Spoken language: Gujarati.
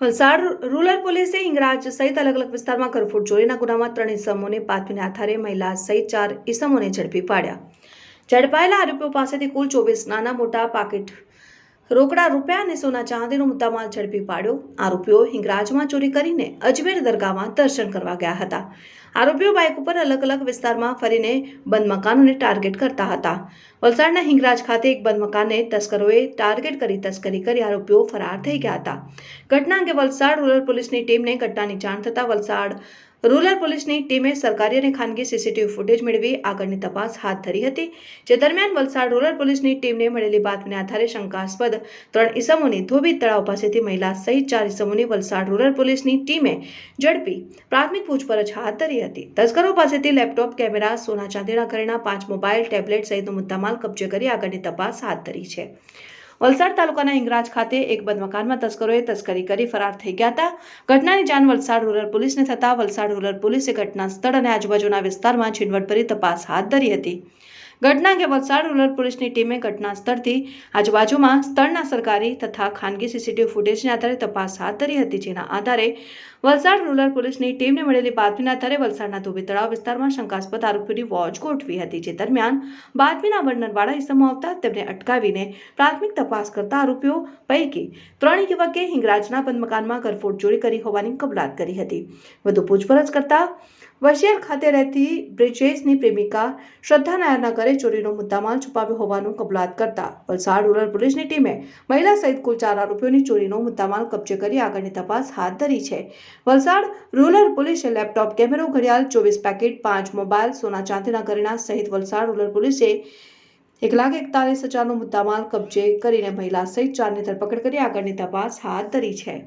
વલસાડ રૂરલ પોલીસે ઇંગરાજ સહિત અલગ અલગ વિસ્તારમાં કરફૂટ ચોરીના ગુનામાં ત્રણ ઇસમોને બાતમીના આધારે મહિલા સહિત ચાર ઇસમોને ઝડપી પાડ્યા. ઝડપાયેલા આરોપીઓ પાસેથી કુલ ચોવીસ નાના મોટા પાકીટ રોકડા રૂપિયા અને સોના ચાંદીનો મુદ્દામાલ ઝડપી પાડ્યો. આરોપીઓ હિંગરાજમાં ચોરી કરીને અજમેર દરગાહમાં દર્શન કરવા ગયા હતા. આરોપીઓ બાઇક ઉપર અલગ અલગ વિસ્તારમાં ફરીને બંધ મકાનોને ટાર્ગેટ કરતા હતા. વલસાડના હિંગરાજ ખાતે એક બંધ મકાનને તસ્કરોએ ટાર્ગેટ કરી તસ્કરી કરી આરોપીઓ ફરાર થઈ ગયા હતા. ઘટના અંગે વલસાડ રૂરલ પોલીસની ટીમને ઘટનાની જાણ થતાં વલસાડ રૂરલ પોલીસની ટીમે સરકારી અને ખાનગી સીસીટીવી ફૂટેજ મેળવી આગળની તપાસ હાથ ધરી હતી, જે દરમિયાન વલસાડ રૂરલ પોલીસની ટીમને મળેલી બાતમીના આધારે શંકાસ્પદ ત્રણ ઇસમોની ધોબી તળાવ પાસેથી મહિલા સહિત ચાર ઇસમોની વલસાડ રૂરલ પોલીસની ટીમે ઝડપી પ્રાથમિક પૂછપરછ હાથ ધરી હતી. તસ્કરો પાસેથી લેપટોપ, કેમેરા, સોના ચાંદીના ઘરેણા, પાંચ મોબાઈલ, ટેબ્લેટ સહિતનો મુદ્દામાલ કબજે કરી આગળની તપાસ હાથ ધરી છે. વલસાડ તાલુકાના હિંગરાજ ખાતે એક બંધ મકાનમાં તસ્કરોએ તસ્કરી કરી ફરાર થઈ ગયા હતા. ઘટનાની જાણ વલસાડ રૂરલ પોલીસને થતાં વલસાડ રૂરલ પોલીસે ઘટના સ્થળ અને આજુબાજુના વિસ્તારમાં ઝીણવટભરી તપાસ હાથ ધરી હતી. ઘટના અંગે વલસાડ રૂરલ પોલીસની ટીમે ઘટના સ્થળથી આજુબાજુમાં સ્થળના સરકારી તથા ખાનગી સીસીટીવી ફૂટેજને આધારે તપાસ હાથ ધરી હતી, જેના આધારે વલસાડ રૂરલ પોલીસની ટીમને મળેલી બાતમીના આધારે વલસાડના ધોબી તળાવ વિસ્તારમાં શંકાસ્પદ આરોપીની વોચ ગોઠવી હતી, જે દરમિયાન બાતમીના વર્ણનવાળા ઇસમો આવતા તેમને અટકાવીને પ્રાથમિક તપાસ કરતા આરોપીઓ પૈકી ત્રણ યુવકે હિંગરાજના બંધ મકાનમાં ઘરફોડ ચોરી કરી હોવાની કબૂલાત કરી હતી. વધુ પૂછપરછ કરતા વશિયાર ખાતે રહેતી બ્રિજેશની પ્રેમિકા શ્રદ્ધા નાયરના ઘરે ચોરીનો મુદ્દામાલ છુપાવ્યો હોવાનું કબૂલાત કરતા વલસાડ રૂરલ પોલીસની ટીમે મહિલા સહિત કુલ ચાર આરોપીઓની ચોરીનો મુદ્દામાલ કબજે કરી આગળની તપાસ હાથ ધરી છે. વલસાડ રૂરલ પોલીસે લેપટોપ, કેમેરો, ઘડિયાળ, ચોવીસ પેકેટ, પાંચ મોબાઈલ, સોના ચાંદીના ઘરેણા સહિત વલસાડ રૂરલ પોલીસે એક લાખ એકતાલીસ હજારનો મુદ્દામાલ કબજે કરીને મહિલા સહિત ચારની ધરપકડ કરી આગળની તપાસ હાથ ધરી છે.